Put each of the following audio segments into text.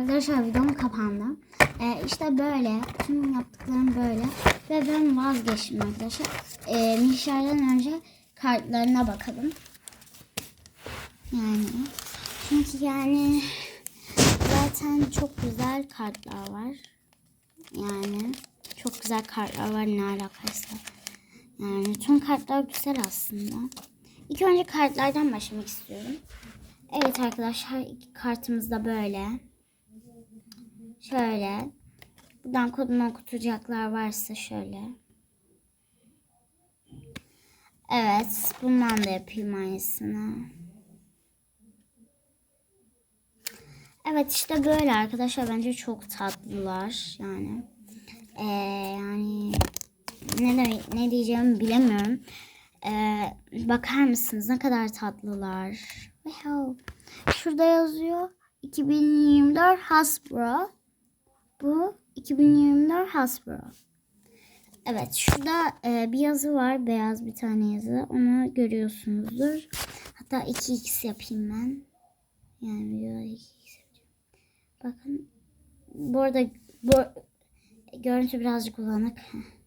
Arkadaşlar videom kapandı. Ee, işte böyle. Tüm yaptıklarım böyle. Ve ben vazgeçtim arkadaşlar. Ee, Nişan'dan önce kartlarına bakalım. Yani. Çünkü yani zaten çok güzel kartlar var. Yani çok güzel kartlar var ne alakaysa. Yani tüm kartlar güzel aslında. İlk önce kartlardan başlamak istiyorum. Evet arkadaşlar kartımız da böyle. Şöyle. Buradan kodunu okutacaklar varsa şöyle. Evet. Bundan da yapayım aynısını. Evet işte böyle arkadaşlar bence çok tatlılar yani. Ee, yani ne demek ne diyeceğimi bilemiyorum. Ee, bakar mısınız ne kadar tatlılar. Şurada yazıyor 2024 Hasbro. Bu 2024 Hasbro. Evet şurada e, bir yazı var beyaz bir tane yazı onu görüyorsunuzdur. Hatta 2x yapayım ben. Yani videoda 2x yapacağım. Bakın bu arada bu görüntü birazcık bulanık.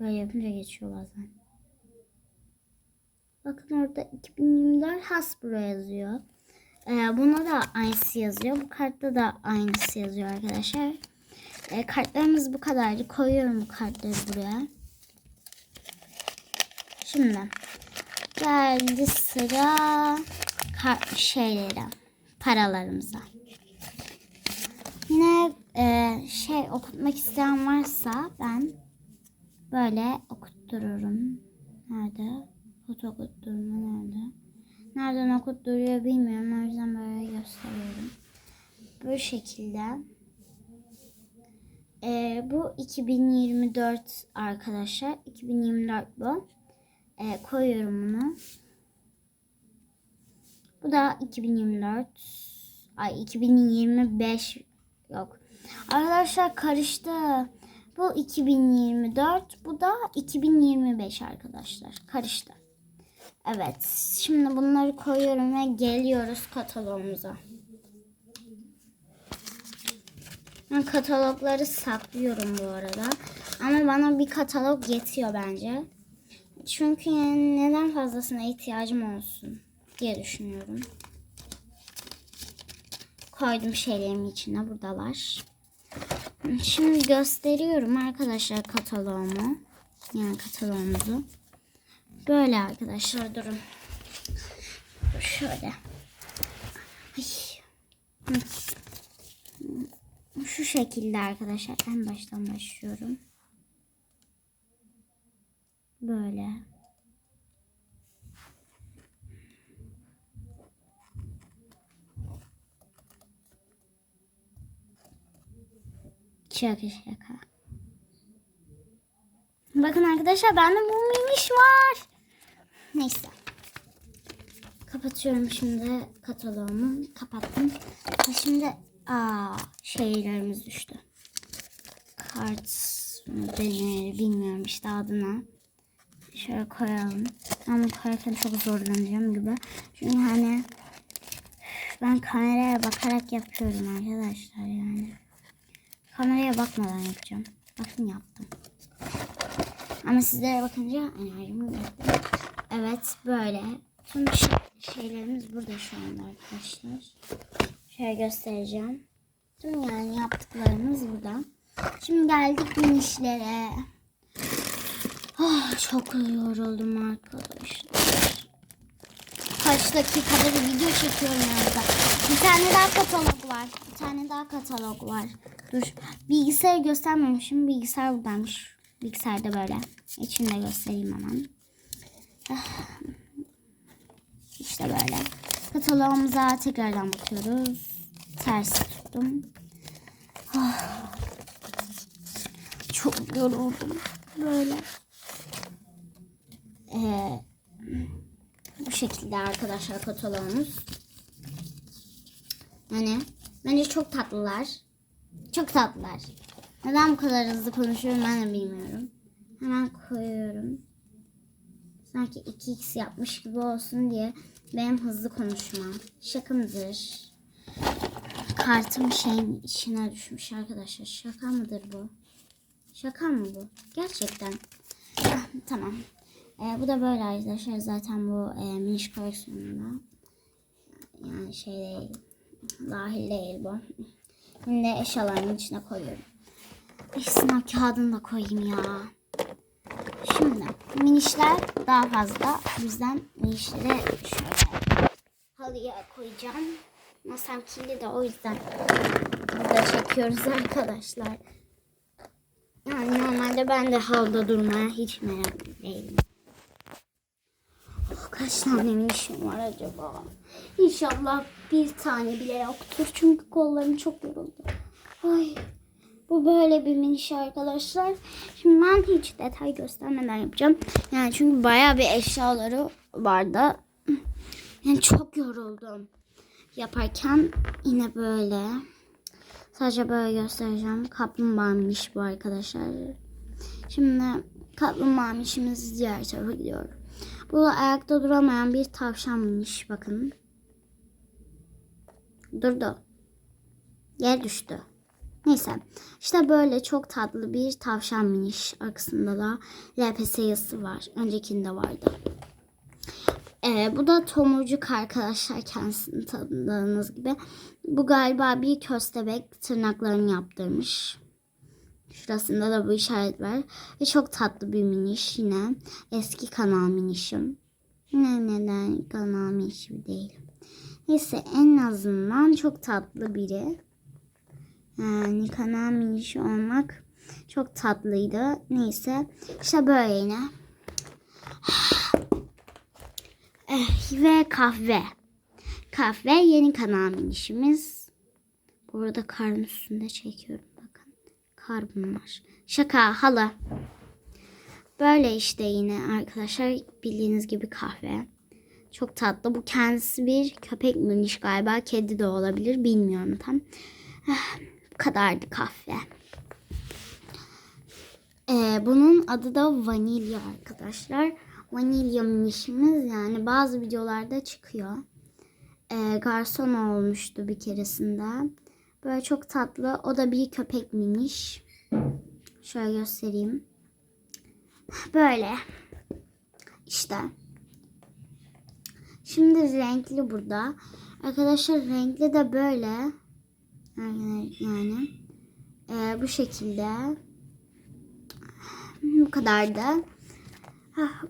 Böyle yapınca geçiyor bazen. Bakın orada 2024 Hasbro yazıyor. Ee, buna da aynısı yazıyor. Bu kartta da aynısı yazıyor arkadaşlar. Ee, kartlarımız bu kadardı. Koyuyorum bu kartları buraya. Şimdi geldi sıra kart şeylere, paralarımıza. Yine e, şey okutmak isteyen varsa ben böyle okuttururum. Nerede? Foto okutturma nerede? Nereden okutturuyor bilmiyorum. O yüzden böyle gösteriyorum. Bu şekilde. Ee, bu 2024 arkadaşlar. 2024 bu. Ee, koyuyorum bunu. Bu da 2024. Ay 2025 yok. Arkadaşlar karıştı. Bu 2024. Bu da 2025 arkadaşlar. Karıştı. Evet. Şimdi bunları koyuyorum ve geliyoruz katalogumuza. Ben katalogları saklıyorum bu arada. Ama bana bir katalog yetiyor bence. Çünkü yani neden fazlasına ihtiyacım olsun diye düşünüyorum. Koydum şeylerimin içine buradalar. Şimdi gösteriyorum arkadaşlar kataloğumu. Yani kataloğumuzu. Böyle arkadaşlar durun. Şöyle. Ay. Şu şekilde arkadaşlar. En baştan başlıyorum. Böyle. Şaka şaka. Bakın arkadaşlar bende bu miniş var. Neyse. Kapatıyorum şimdi kataloğumu. Kapattım. Şimdi aa şeylerimiz düştü. Kart mı denir bilmiyorum işte adına. Şöyle koyalım. Ama koyarken çok zorlanacağım gibi. Çünkü hani ben kameraya bakarak yapıyorum arkadaşlar yani. Kameraya bakmadan yapacağım. Bakın yaptım. Ama sizlere bakınca enerjim gitti. Evet böyle. Tüm şey- şeylerimiz burada şu anda arkadaşlar. Şöyle göstereceğim. Tüm yani yaptıklarımız burada. Şimdi geldik minişlere. Oh, çok yoruldum arkadaşlar. Kaç dakikada bir video çekiyorum yanında. Bir tane daha katalog var. Bir tane daha katalog var. Dur. Bilgisayarı göstermemişim. Bilgisayar buradaymış. Bilgisayarda böyle. İçinde göstereyim hemen. İşte böyle. Kataloğumuza tekrardan bakıyoruz. Ters tuttum. Ah. Çok yoruldum. Böyle. Ee, bu şekilde arkadaşlar kataloğumuz. Yani bence çok tatlılar. Çok tatlılar. Neden bu kadar hızlı konuşuyorum ben de bilmiyorum. Hemen koyuyorum. Sanki 2x yapmış gibi olsun diye Benim hızlı konuşmam. Şaka mıdır? Kartım şeyin içine düşmüş arkadaşlar. Şaka mıdır bu? Şaka mı bu? Gerçekten. Ah, tamam. Ee, bu da böyle arkadaşlar. Zaten bu e, miniş koleksiyonunda. Yani şey değil. Dahil değil bu. Şimdi eşyalarımın içine koyuyorum. Ay, sınav kağıdını da koyayım ya. Şimdi minişler daha fazla. O yüzden minişleri şöyle halıya koyacağım. Masam kirli de o yüzden burada çekiyoruz arkadaşlar. Yani normalde ben de halıda durmaya hiç merak değilim. Oh, kaç tane minişim var acaba? İnşallah bir tane bile yoktur. Çünkü kollarım çok yoruldu. Ay. Bu böyle bir miniş arkadaşlar. Şimdi ben hiç detay göstermeden yapacağım. Yani çünkü bayağı bir eşyaları vardı. Yani çok yoruldum. Yaparken yine böyle. Sadece böyle göstereceğim. Kaplumbağa miniş bu arkadaşlar. Şimdi kaplumbağa minişimizi diğer tarafa gidiyorum. Bu ayakta duramayan bir tavşan miniş. Bakın. Durdu. Yer düştü. Neyse işte böyle çok tatlı bir tavşan miniş. Arkasında da LPS yazısı var. Öncekinde vardı. Ee, bu da tomurcuk arkadaşlar kendisini tanıdığınız gibi. Bu galiba bir köstebek tırnaklarını yaptırmış. Şurasında da bu işaret var. Ve çok tatlı bir miniş yine. Eski kanal minişim. Ne neden kanal minişi değil. Neyse en azından çok tatlı biri. Yani kanal minişi olmak çok tatlıydı. Neyse işte böyle yine. Ve kahve. Kahve yeni kanal minişimiz. Burada karın üstünde çekiyorum bakın. Kar bunlar. Şaka halı. Böyle işte yine arkadaşlar bildiğiniz gibi kahve. Çok tatlı. Bu kendisi bir köpek miniş galiba. Kedi de olabilir. Bilmiyorum tam. Kadardı kahve. Ee, bunun adı da vanilya arkadaşlar. Vanilya minişimiz yani bazı videolarda çıkıyor. Ee, garson olmuştu bir keresinde. Böyle çok tatlı. O da bir köpek miniş. Şöyle göstereyim. Böyle. İşte. Şimdi renkli burada. Arkadaşlar renkli de böyle. Yani, yani Ee, bu şekilde. Bu kadar da. Hah.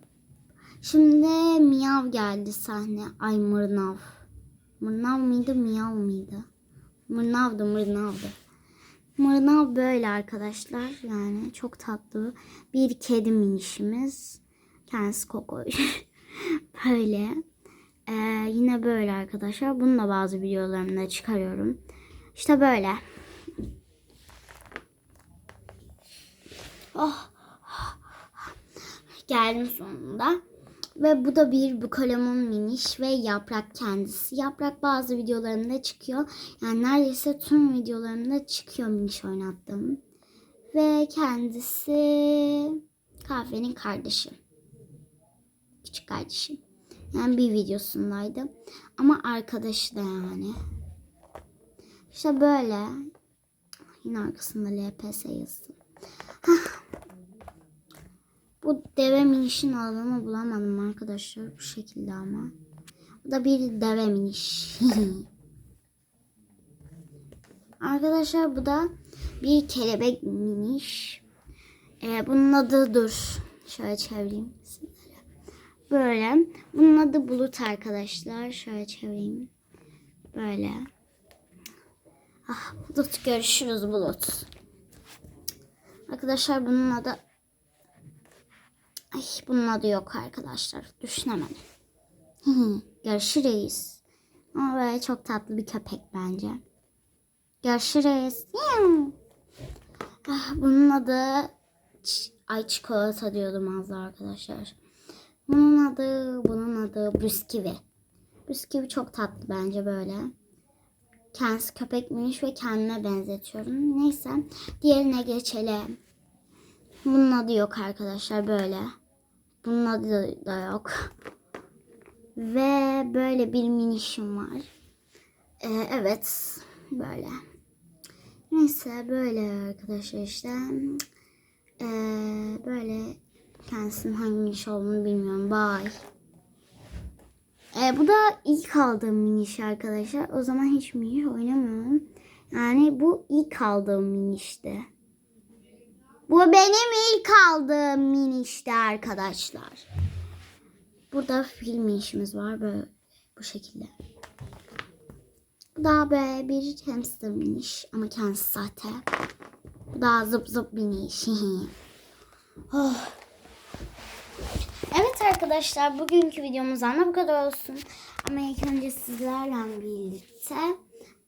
Şimdi miyav geldi sahne. Ay mırnav. Mırnav mıydı miyav mıydı? Mırnavdı mırnavdı. Mırnav böyle arkadaşlar. Yani çok tatlı bir kedi minişimiz. Kendisi Koko. böyle. Ee, yine böyle arkadaşlar. Bunu da bazı videolarımda çıkarıyorum. İşte böyle. Oh. Geldim sonunda. Ve bu da bir bukalemun miniş ve yaprak kendisi. Yaprak bazı videolarımda çıkıyor. Yani neredeyse tüm videolarımda çıkıyor miniş oynattığım. Ve kendisi kahvenin kardeşi. Küçük kardeşim. Yani bir videosundaydı. Ama arkadaşı da yani. İşte böyle. Yine arkasında LPS yazısı. Hah. Bu deve minişin adını bulamadım arkadaşlar. Bu şekilde ama. Bu da bir deve miniş. arkadaşlar bu da bir kelebek miniş. Ee, bunun adı dur. Şöyle çevireyim. Böyle. Bunun adı bulut arkadaşlar. Şöyle çevireyim. Böyle. Ah bulut görüşürüz bulut. Arkadaşlar bunun adı Ay bunun adı yok arkadaşlar. Düşünemedim. Görüşürüz. Ama böyle çok tatlı bir köpek bence. Görüşürüz. Ah, bunun adı ay çikolata diyordum az arkadaşlar. Bunun adı, bunun adı Bisküvi. Bisküvi çok tatlı bence böyle. Kendisi köpekmiş ve kendime benzetiyorum. Neyse diğerine geçelim. Bunun adı yok arkadaşlar böyle. Bunun adı da yok. Ve böyle bir minişim var. Ee, evet. Böyle. Neyse böyle arkadaşlar işte. Ee, böyle kendisinin hangi miniş olduğunu bilmiyorum. Bye. Ee, bu da ilk aldığım miniş arkadaşlar. O zaman hiç miniş oynamıyorum. Yani bu ilk aldığım minişti. Bu benim ilk aldığım minişti arkadaşlar. Burada fil minişimiz var böyle bu şekilde. Bu da böyle bir hamster miniş ama kendisi zaten. Bu da zıp zıp miniş. oh. Evet arkadaşlar bugünkü videomuzdan da bu kadar olsun. Ama ilk önce sizlerle birlikte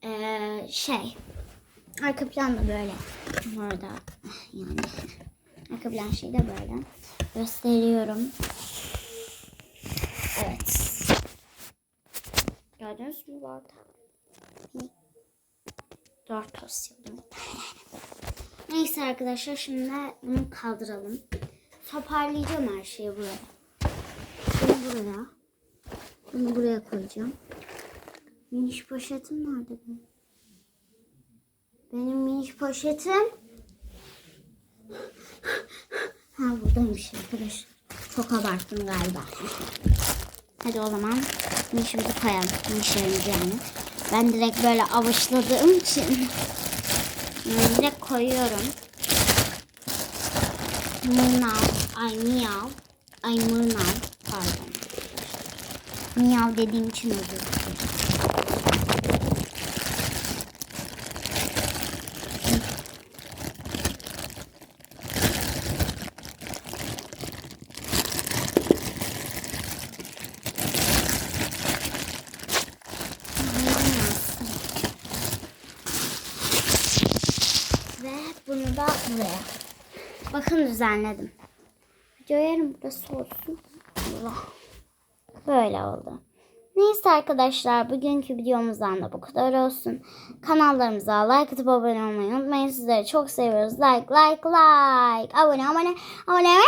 eee, şey arka plan da böyle burada yani arka plan şey de böyle gösteriyorum. Evet. Gördünüz mü bu arada? Dört tost yaptım. Neyse arkadaşlar şimdi bunu kaldıralım. Toparlayacağım her şeyi buraya. Bunu buraya. Bunu buraya koyacağım. Miniş poşetim nerede benim? Benim miniş poşetim. Ha buradaymış arkadaşlar. Çok abarttım galiba. Hadi o zaman minişimizi koyalım. Minişlerimizi yani. Ben direkt böyle avuçladığım için direkt koyuyorum. Mırnav. Ay miyav. Ay mırnav. Pardon. Miyav dediğim için özür bunu da buraya. Bakın düzenledim. Video yarın burası olsun. Allah. Böyle oldu. Neyse arkadaşlar bugünkü videomuzdan da bu kadar olsun. Kanallarımıza like atıp abone olmayı unutmayın. Sizleri çok seviyoruz. Like like like. Abone abone abone.